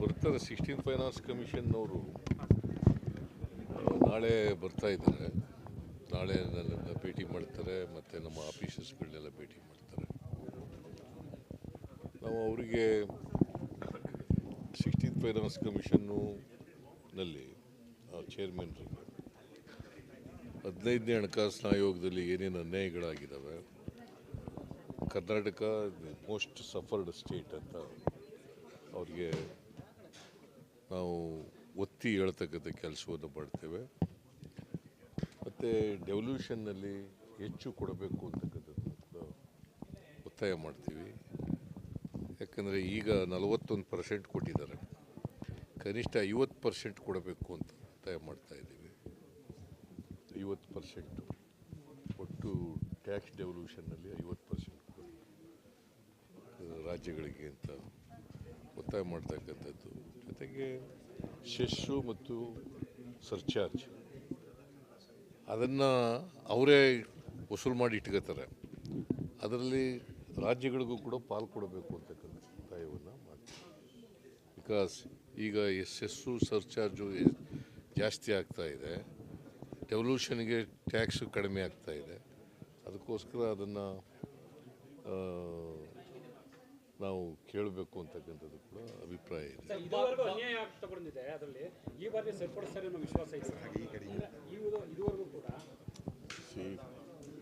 ಬರ್ತಾರೆ sixteen finance ಕಮಿಷನ್ನವರು. ನಾಳೆ ಬರ್ತಾ ಇದ್ದಾರೆ. ನಾಳೆ ನನ್ನನ್ನು ಭೇಟಿ ಮಾಡ್ತಾರೆ, ಮತ್ತು ನಮ್ಮ ಆಫೀಸಸ್ಗಳನ್ನೆಲ್ಲ ಭೇಟಿ ಮಾಡ್ತಾರೆ. ನಾವು ಅವರಿಗೆ ಸಿಕ್ಸ್ಟೀನ್ ಫೈನಾನ್ಸ್ ಕಮಿಷನ್ನು ನಲ್ಲಿ ಚೇರ್ಮನ್ರಿಗೆ ಹದಿನೈದನೇ ಹಣಕಾಸಿನ ಆಯೋಗದಲ್ಲಿ ಏನೇನು ಅನ್ಯಾಯಗಳಾಗಿದ್ದಾವೆ ಕರ್ನಾಟಕ ಮೋಸ್ಟ್ ಸಫರ್ಡ್ ಸ್ಟೇಟ್ ಅಂತ ಅವ್ರಿಗೆ ನಾವು ಒತ್ತಿ ಹೇಳ್ತಕ್ಕಂಥ ಕೆಲಸವನ್ನು ಮಾಡ್ತೇವೆ. ಮತ್ತು ಡೆವಲ್ಯೂಷನ್ನಲ್ಲಿ ಹೆಚ್ಚು ಕೊಡಬೇಕು ಅಂತಕ್ಕಂಥದ್ದು ಒತ್ತಾಯ ಮಾಡ್ತೀವಿ. ಯಾಕಂದರೆ ಈಗ ನಲವತ್ತೊಂದು ಪರ್ಸೆಂಟ್ ಕೊಟ್ಟಿದ್ದಾರೆ. ಕನಿಷ್ಠ ಐವತ್ತು ಪರ್ಸೆಂಟ್ ಕೊಡಬೇಕು ಅಂತ ಒತ್ತಾಯ ಮಾಡ್ತಾ ಇದ್ದೀವಿ. ಐವತ್ತು ಪರ್ಸೆಂಟು ಒಟ್ಟು ಟ್ಯಾಕ್ಸ್ ಡೆವಲ್ಯೂಷನ್ನಲ್ಲಿ ಐವತ್ತು ಪರ್ಸೆಂಟ್ ರಾಜ್ಯಗಳಿಗೆ ಅಂತ. ಒತ್ತಾಯ ಮಾಡ್ತಕ್ಕಂಥದ್ದು. ಜೊತೆಗೆ ಸೆಸ್ಸು ಮತ್ತು ಸರ್ಚಾರ್ಜ್. ಅದನ್ನು ಅವರೇ ವಸೂಲು ಮಾಡಿ ಇಟ್ಕೋತಾರೆ. ಅದರಲ್ಲಿ ರಾಜ್ಯಗಳಿಗೂ ಕೂಡ ಪಾಲು ಕೊಡಬೇಕು ಅಂತಕ್ಕಂಥ ಒತ್ತಾಯವನ್ನು ಮಾಡ್ತೀವಿ ಬಿಕಾಸ್ ಈಗ ಎಸ್ ಎಸ್ ಸರ್ಚಾರ್ಜು ಜಾಸ್ತಿ ಆಗ್ತಾ ಇದೆ. ಡೆವಲ್ಯೂಷನ್ಗೆ ಟ್ಯಾಕ್ಸು ಕಡಿಮೆ ಆಗ್ತಾಯಿದೆ ಇದೆ. ಅದಕ್ಕೋಸ್ಕರ ಅದನ್ನು ನಾವು ಕೇಳಬೇಕು ಅಂತಕ್ಕಂಥದ್ದು ಕೂಡ ಅಭಿಪ್ರಾಯ ಇದೆ. ಇದುವರೆಗೂ ಅನ್ಯಾಯ ಬಂದಿದೆ ಅದರಲ್ಲಿ. ಈ ಬಾರಿ ಸರಿಪಡಿಸ್ತಾರೆ ಅನ್ನೋ ವಿಶ್ವಾಸ ಇದೆ. ಇದುವರೆಗೂ ಕೂಡ ಸಿ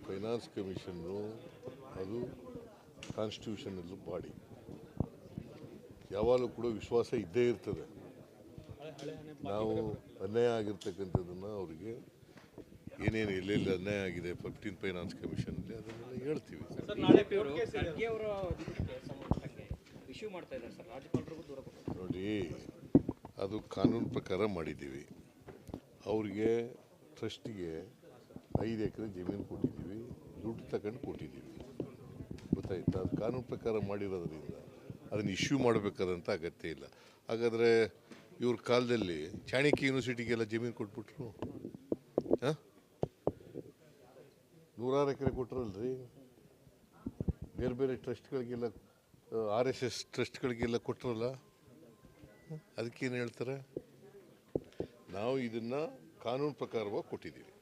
ಫೈನಾನ್ಸ್ ಕಮಿಷನ್ನು ಅದು ಕಾನ್ಸ್ಟಿಟ್ಯೂಷನಲ್ ಬಾಡಿ. ಯಾವಾಗಲೂ ಕೂಡ ವಿಶ್ವಾಸ ಇದ್ದೇ ಇರ್ತದೆ. ನಾವು ಅನ್ಯಾಯ ಆಗಿರ್ತಕ್ಕಂಥದ್ದನ್ನು ಅವರಿಗೆ ಏನೇನು ಎಲ್ಲೆಲ್ಲಿ ಅನ್ಯಾಯ ಆಗಿದೆ ಫಿಫ್ಟೀನ್ ಫೈನಾನ್ಸ್ ಕಮಿಷನಲ್ಲಿ ಅದನ್ನೆಲ್ಲ ಹೇಳ್ತೀವಿ. ಇಶ್ಯೂ ಮಾಡ್ತಾ ಇದ್ದಾರೆ ಸರ್. ರಾಜ್ಯಪಾಲರಿಗೂ ದೂರ ನೋಡಿ, ಅದು ಕಾನೂನು ಪ್ರಕಾರ ಮಾಡಿದ್ದೀವಿ. ಅವ್ರಿಗೆ ಟ್ರಸ್ಟಿಗೆ ಐದು ಎಕರೆ ಜಮೀನು ಕೊಟ್ಟಿದ್ದೀವಿ. ದುಡ್ಡು ತಗೊಂಡು ಕೊಟ್ಟಿದ್ದೀವಿ. ಗೊತ್ತಾಯ್ತಾ? ಅದು ಕಾನೂನು ಪ್ರಕಾರ ಮಾಡಿರೋದ್ರಿಂದ ಅದನ್ನು ಇಶ್ಯೂ ಮಾಡಬೇಕಾದಂಥ ಅಗತ್ಯ ಇಲ್ಲ. ಹಾಗಾದರೆ ಇವ್ರ ಕಾಲದಲ್ಲಿ ಚಾಣಕ್ಯ ಯೂನಿವರ್ಸಿಟಿಗೆಲ್ಲ ಜಮೀನು ಕೊಟ್ಬಿಟ್ರು? ಹಾಂ? ನೂರಾರು ಎಕರೆ ಕೊಟ್ರಲ್ರಿ? ಬೇರೆ ಬೇರೆ ಟ್ರಸ್ಟ್ಗಳಿಗೆಲ್ಲ ಆರ್ ಎಸ್ ಎಸ್ ಟ್ರಸ್ಟ್ಗಳಿಗೆಲ್ಲ ಕೊಟ್ಟರಲ್ಲ ಅದಕ್ಕೇನು ಹೇಳ್ತಾರೆ? ನಾವು ಇದನ್ನು ಕಾನೂನು ಪ್ರಕಾರವಾಗಿ ಕೊಟ್ಟಿದ್ದೀವಿ.